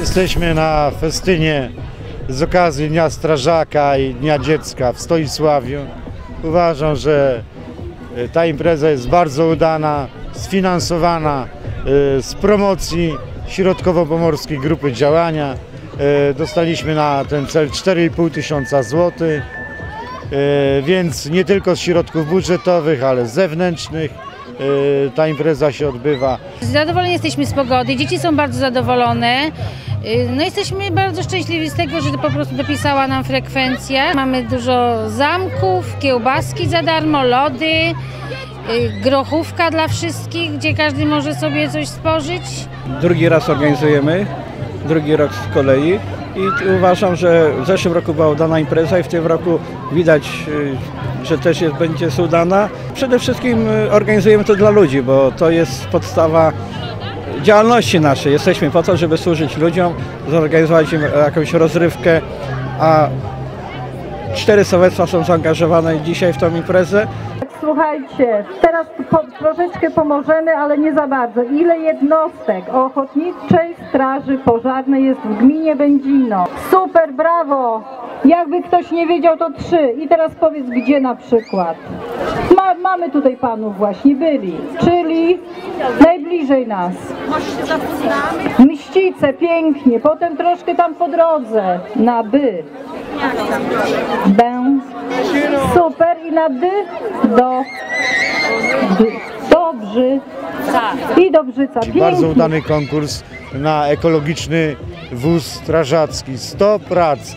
Jesteśmy na festynie z okazji Dnia Strażaka i Dnia Dziecka w Stoisławiu. Uważam, że e, ta impreza jest bardzo udana, sfinansowana e, z promocji Środkowo-Pomorskiej Grupy Działania. E, Dostaliśmy na ten cel 4,5 tysiąca złotych, więc nie tylko z środków budżetowych, ale zewnętrznych ta impreza się odbywa. Zadowoleni jesteśmy z pogody, dzieci są bardzo zadowolone. Y, No jesteśmy bardzo szczęśliwi z tego, że po prostu dopisała nam frekwencja. Mamy dużo zamków, kiełbaski za darmo, lody, y, grochówka dla wszystkich, gdzie każdy może sobie coś spożyć. Drugi raz organizujemy, drugi rok z kolei i uważam, że w zeszłym roku była udana impreza i w tym roku widać, y, że też jest, będzie udana. Przede wszystkim y, organizujemy to dla ludzi, bo to jest podstawa działalności naszej. Jesteśmy po to, żeby służyć ludziom, zorganizować im jakąś rozrywkę, a cztery sołectwa są zaangażowane dzisiaj w tą imprezę. Słuchajcie, teraz po, troszeczkę pomożemy, ale nie za bardzo. Ile jednostek Ochotniczej Straży Pożarnej jest w gminie Będzino? Super, brawo! Jakby ktoś nie wiedział, to trzy. I teraz powiedz, gdzie na przykład. Ma, mamy tutaj panów właśnie, byli. Czyli najbliżej nas. Mścice, pięknie. Potem troszkę tam po drodze. Na by. Będ. Super i na dy do dy. Dobrzy. I Dobrzyca. Bardzo Pięknie. udany konkurs na ekologiczny wóz strażacki. 100 prac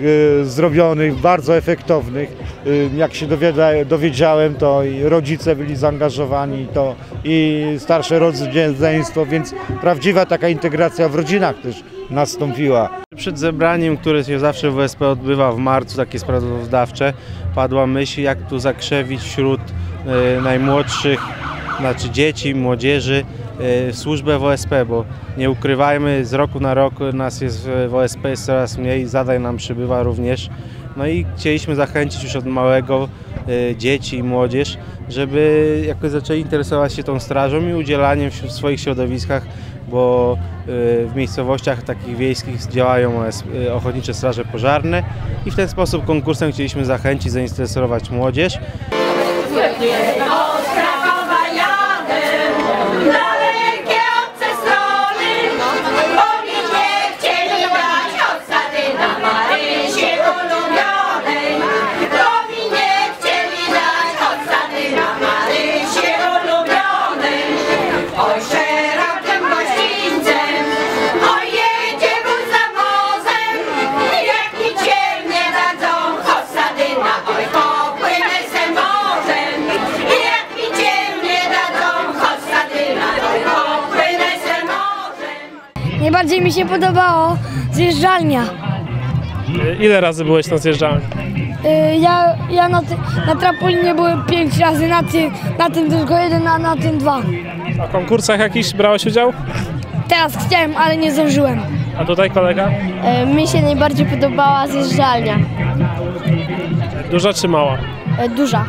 y, zrobionych, bardzo efektownych. Y, jak się dowiada, dowiedziałem, to i rodzice byli zaangażowani, to i starsze rodzeństwo, więc prawdziwa taka integracja w rodzinach też nastąpiła. Przed zebraniem, które się zawsze w OSP odbywa w marcu, takie sprawozdawcze, padła myśl, jak tu zakrzewić wśród e, najmłodszych, znaczy dzieci, młodzieży, e, służbę w OSP, bo nie ukrywajmy, z roku na rok nas jest w w OSP jest coraz mniej, zadań nam przybywa również. No i chcieliśmy zachęcić już od małego e, dzieci i młodzież, żeby jakoś zaczęli interesować się tą strażą i udzielaniem w swoich środowiskach, bo e, w miejscowościach takich wiejskich działają ochotnicze straże pożarne i w ten sposób konkursem chcieliśmy zachęcić, zainteresować młodzież. Najbardziej mi się podobało zjeżdżalnia. Ile razy byłeś na zjeżdżalni? Y, Ja, ja na, ty, na trampolinie byłem pięć razy, na, ty, na tym tylko jeden, a na tym dwa. A w konkursach jakichś brałeś udział? Teraz chciałem, ale nie zdążyłem. A tutaj kolega? Mi się najbardziej podobała zjeżdżalnia. Duża czy mała? Duża.